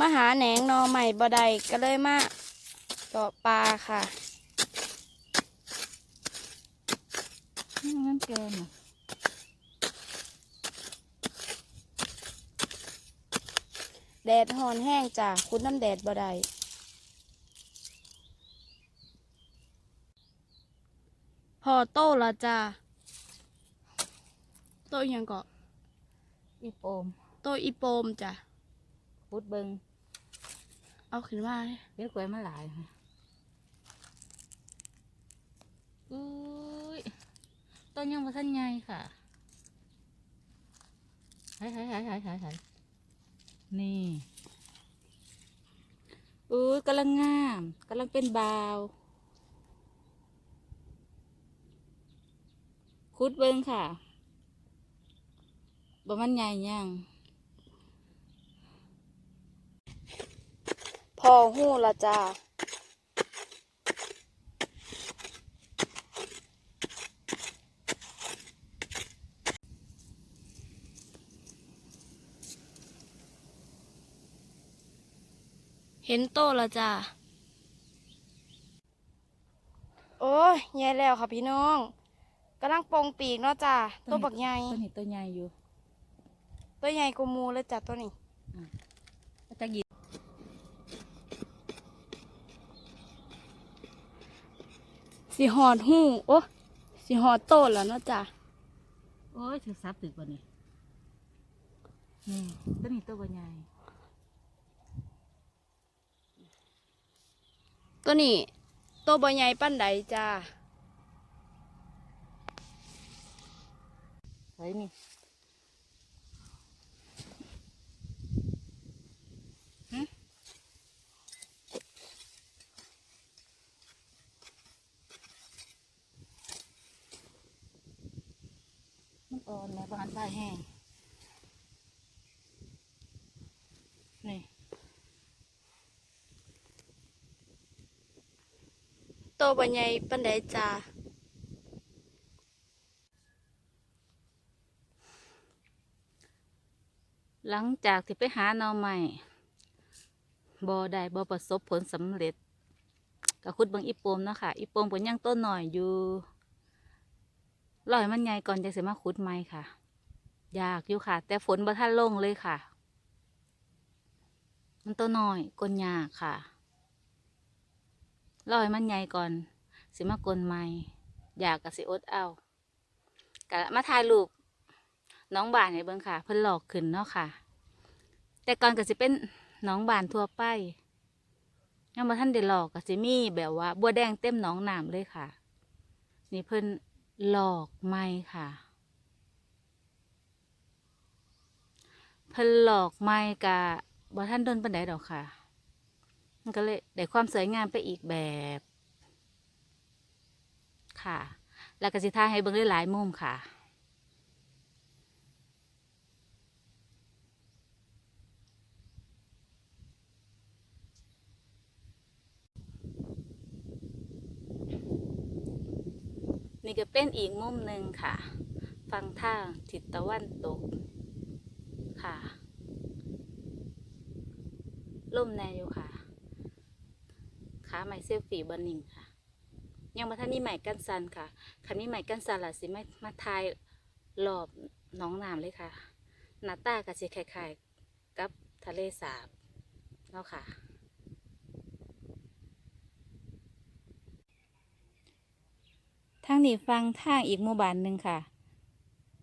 มาหาแหนงหนอใหม่บ่ได้ก็เลยมาเจาะปลาค่ะนี่มันแกงอะแดดหอนแห้งจ้ะคุณน้ำแดดบ่ได้พอโตละจ้ะโตอิหยังเกาะอีโปมโตอีโปมจ้ะพุดเบิง เอาขึ้นมาเลี้ยงกล้วยมาหลายค่ะอุ้ยต้นยังบ่ทันใหญ่ค่ะหายหายหายหายหายหายนี่อุ้ยกำลังงามกำลังเป็นบาวคุดเบิงค่ะบ่มันใหญ่ยัง พอหู้ละจ้ะเห็นโตละจ้ะโอ้ยแย่แล้วค่ะพี่น้องกำลังปองปีกเนาะจ้ะตัวบักใหญ่ต้นนี้ตัวใหญ่อยู่ ตัวใหญ่กว่าหมูเลยจ้ะตัวนี้ก็จะหยิบ สีหอดหูโอ้สีหอดโตแล้วเนาะจ้ะโอ้ยถือซับตึกกว่านี้นี่ต้นนี้ตัวใหญ่ตัวนี้ตัวบ่ใหญ่ปั้นใดจ้ะเฮ้ยนี่ มันอ่อนแล้วบานใบแห้งนี่ตัวบ่ใหญ่ปันใดจ้ะหลังจากที่ไปหาหน่อใหม่บ่ได้บ่ประสบผลสำเร็จก็คุดบิ่งอีโปมเนาะค่ะอีโปมก็ยังต้นหน่อยอยู่ รอให้มันใหญ่ก่อนจะเสมาขุดใหม่ค่ะยากอยู่ค่ะ แต่ฝนบ่ทันลงเลยค่ะ มันตัวน้อยกลนยากค่ะรอให้มันใหญ่ก่อนเสมากลนใหม่อยากกับสิอดเอากะมาถ่ายรูปน้องบานให้เบิ่งค่ะ เพิ่นหลอกขึ้นเนาะค่ะ แต่ก่อนก็สิเป็นน้องบานทั่วไปยังบ่ทันได้หลอกก็สิมีแบบว่า บัวแดงเต็มหนองน้ำเลยค่ะ นี่เพิ่น หลอกไม่ค่ะ เพิ่นหลอกไม่กะบ่ทันโดนปันไดดอกค่ะ มันก็เลยได้ความสวยงามไปอีกแบบ ค่ะ แล้วก็สิท่าให้เบิ่งได้หลายมุมค่ะ นี่ก็เป็นอีกมุมหนึ่งค่ะ ฟังทางทิศตะวันตกค่ะล่มแนอยู่ค่ะขาใหม่เซลฟี่บนนิ่งค่ะ ยังมาท่านี่ใหม่กันซันค่ะคันนี้ใหม่กันซันล่ะสิไม่มาทายรอบน้องน้ำเลยค่ะหน้าตาก็สิคล้ายๆกับทะเลสาบเนาะค่ะางนี้ฟังทางอีกหมู่บ้านหนึ่งค่ะ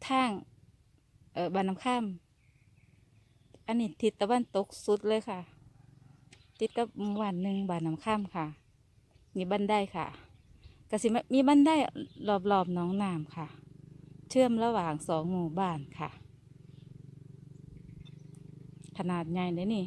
ทาง เออบ้านน้ำข้าม อันนี้ทิศตะวันตกสุดเลยค่ะ ติดกับหมู่บ้านหนึ่งบ้านน้ำข้ามค่ะนี่บันไดค่ะกสิมีบันไดรอบๆหน้องน้ำค่ะ เชื่อมระหว่างสองหมู่บ้านค่ะ ขนาดใหญ่เลยนี่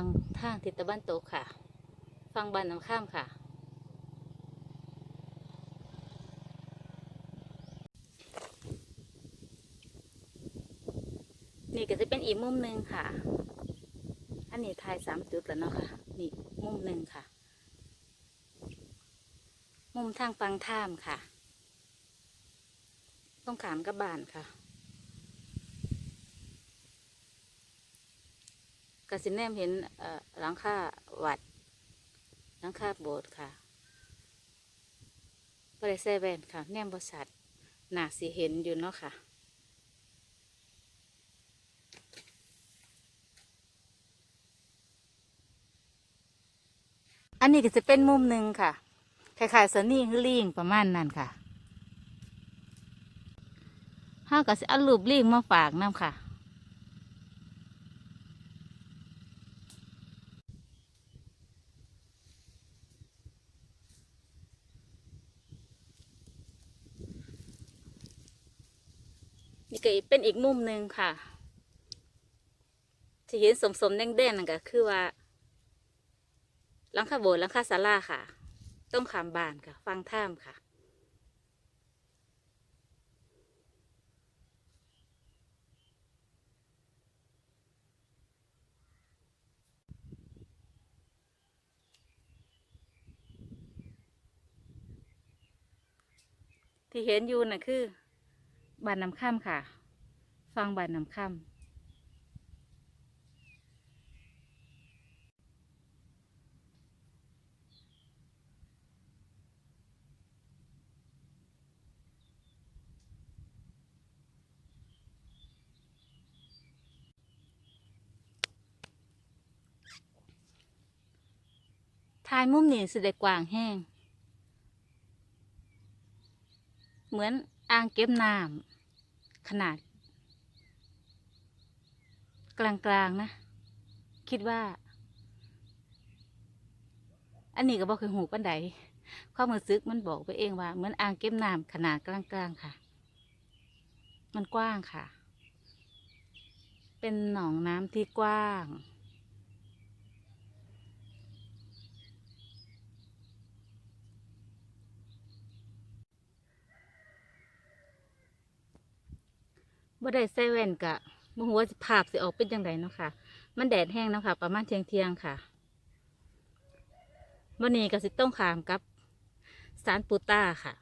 ฟังทางทิศตะวันตกค่ะฟังบ้านน้ำข้ามค่ะ นี่ก็จะเป็นอีกมุมหนึ่งค่ะ อันนี้ถ่ายสามจุดแล้วเนาะค่ะ นี่มุมหนึ่งค่ะ มุมทางฟังท่ามค่ะ ต้องขามกับบ้านค่ะ กสิแนมเห็นหลังคาวัดหลังคาโบสถ์ค่ะบริเซเวนค่ะ แนมบริษัทหนาสีเห็นอยู่เนาะค่ะ อันนี้ก็จะเป็นมุมหนึ่งค่ะคล้ายๆสนี่คือลิงประมาณนั้นค่ะห้าก็จะเอารูปลิงมาฝากน้ำค่ะ นี่ก็เป็นอีกมุมหนึ่งค่ะ ที่เห็นสมๆแดงๆนั่นก็คือว่าหลังคาโบสถ์หลังคาศาลาค่ะ ต้องขามบานค่ะ ฟังท่ามค่ะ ที่เห็นอยู่น่ะคือ บานน้ำข้ามค่ะ ฟังบานน้ำข้ามทายมุมนี่สิได้กว้างแห้ง เหมือนอ่างเก็บน้ำ ขนาด กลางๆนะ คิดว่า อันนี้ก็บอกคือหูปันใดความมือซึกมันบอกไปเองว่า เหมือนอ่างเก็บน้ำขนาดกลางๆค่ะ มันกว้างค่ะ เป็นหนองน้ำที่กว้าง บ่ได้ใส่แว่นกะบ่ฮู้ว่าภาพสิออกเป็นจังไดเนาะค่ะ มันแดดแห้งเนาะค่ะ ประมาณเที่ยงเที่ยงๆค่ะวันนี้ก็สิต้องขามกับสารปูต้าค่ะ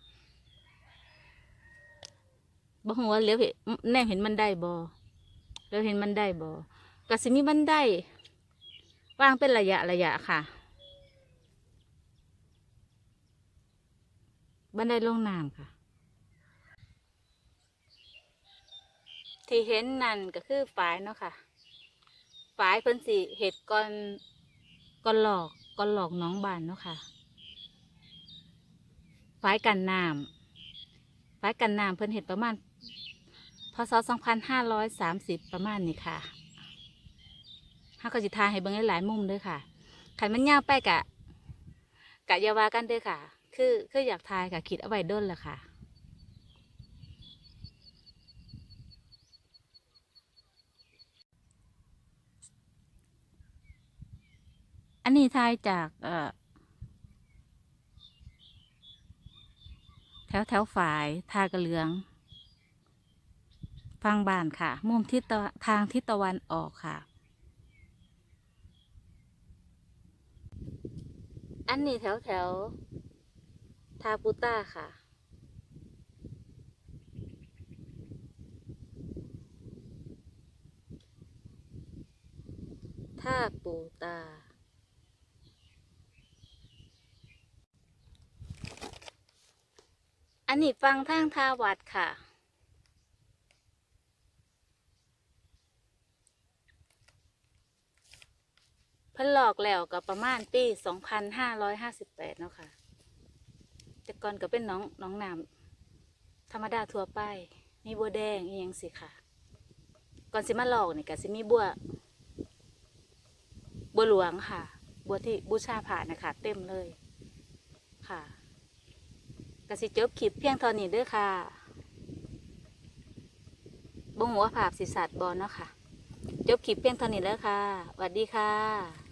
บ่ฮู้ว่าเลี้ยวเห็นแนมเห็นมันได้บ่เลี้ยวเห็นมันได้บ่ก็สิมีบันไดวางเป็นระยะระยะค่ะบันไดลงน้ำค่ะ ที่เห็นนั่นก็คือฝายเนาะค่ะฝายเพิ่นสิเห็ดก่อนก่อนหลอกก่อนหลอกน้องบานเนาะค่ะฝายกันน้ำฝายกันน้ำเพิ่นเห็ดประมาณพศสองพันห้าร้อยสามสิบประมาณนี้ค่ะห้าก็จิทาให้เบิ่งหลายๆมุมเด้วยค่ะขันมันยาวไปกะกะยาวากันด้อค่ะ คือคืออยากทายกะคิดเอาไว้ด้นแหละค่ะ อันนี้ทายจากเอ่อแถวแถวฝายทากระเหลืองฟังบานค่ะ มุมทิศตะทางทิศตะวันออกค่ะ อันนี้แถวแถวทาปูต้าค่ะท่าปูตา อั นนี้ฟังทางทาวัดค่ะพิ่นหลอกแล้วก็ประมาณปีสองพันห้าร้อยห้าสิบแปดเนาะค่ะ แต่ก่อนก็เป็นน้องน้องน้ำธรรมดาทั่วไป มีบัวแดงอีหยังสิค่ะ ก่อนสิมาหลอกนี่ก็สิมีบัว บัวหลวงค่ะ บัวที่บูชาผ่านะคะ เต็มเลยค่ะ กสิจบคลิปเพียงเท่านี้เด้อค่ะบ่งหัวผาบสิสัตว์บอลเนาะค่ะ จบคลิปเพียงเท่านี้แล้วค่ะสวัสดีค่ะ